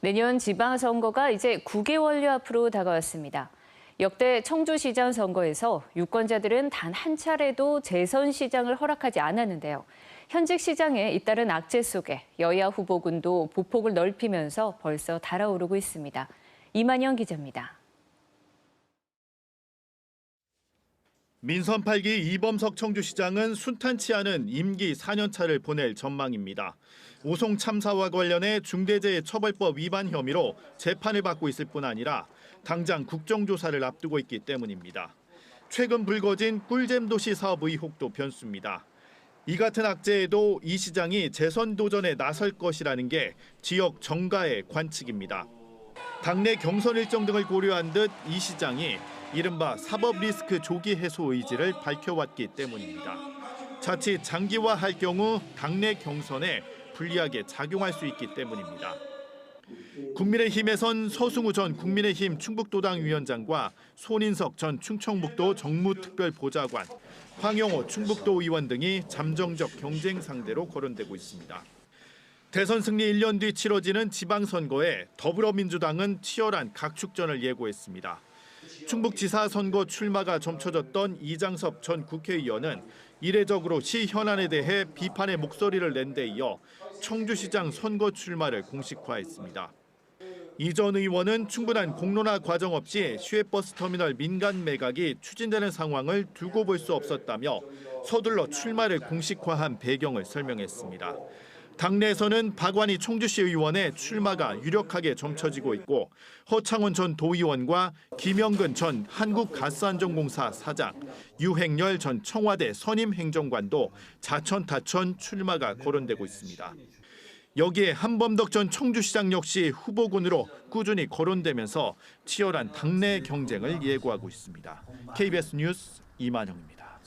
내년 지방선거가 이제 9개월여 앞으로 다가왔습니다. 역대 청주시장 선거에서 유권자들은 단 한 차례도 재선 시장을 허락하지 않았는데요. 현직 시장에 잇따른 악재 속에 여야 후보군도 보폭을 넓히면서 벌써 달아오르고 있습니다. 이만영 기자입니다. 민선 8기 이범석 청주시장은 순탄치 않은 임기 4년차를 보낼 전망입니다. 오송 참사와 관련해 중대재해처벌법 위반 혐의로 재판을 받고 있을 뿐 아니라 당장 국정조사를 앞두고 있기 때문입니다. 최근 불거진 꿀잼 도시 사업 의혹도 변수입니다. 이 같은 악재에도 이 시장이 재선 도전에 나설 것이라는 게 지역 정가의 관측입니다. 당내 경선 일정 등을 고려한 듯 이 시장이 이른바 사법 리스크 조기 해소 의지를 밝혀왔기 때문입니다. 자칫 장기화할 경우 당내 경선에 불리하게 작용할 수 있기 때문입니다. 국민의힘에선 서승우 전 국민의힘 충북도당 위원장과 손인석 전 충청북도 정무특별보좌관, 황영호 충북도 의원 등이 잠정적 경쟁 상대로 거론되고 있습니다. 대선 승리 1년 뒤 치러지는 지방선거에 더불어민주당은 치열한 각축전을 예고했습니다. 충북지사 선거 출마가 점쳐졌던 이장섭 전 국회의원은 이례적으로 시 현안에 대해 비판의 목소리를 낸 데 이어 청주시장 선거 출마를 공식화했습니다. 이 전 의원은 충분한 공론화 과정 없이 시외버스 터미널 민간 매각이 추진되는 상황을 두고 볼 수 없었다며 서둘러 출마를 공식화한 배경을 설명했습니다. 당내에서는 박완희 청주시 의원의 출마가 유력하게 점쳐지고 있고 허창원 전 도의원과 김영근 전 한국가스안전공사 사장, 유행열 전 청와대 선임 행정관도 자천타천 출마가 거론되고 있습니다. 여기에 한범덕 전 청주시장 역시 후보군으로 꾸준히 거론되면서 치열한 당내 경쟁을 예고하고 있습니다. KBS 뉴스 이만영입니다.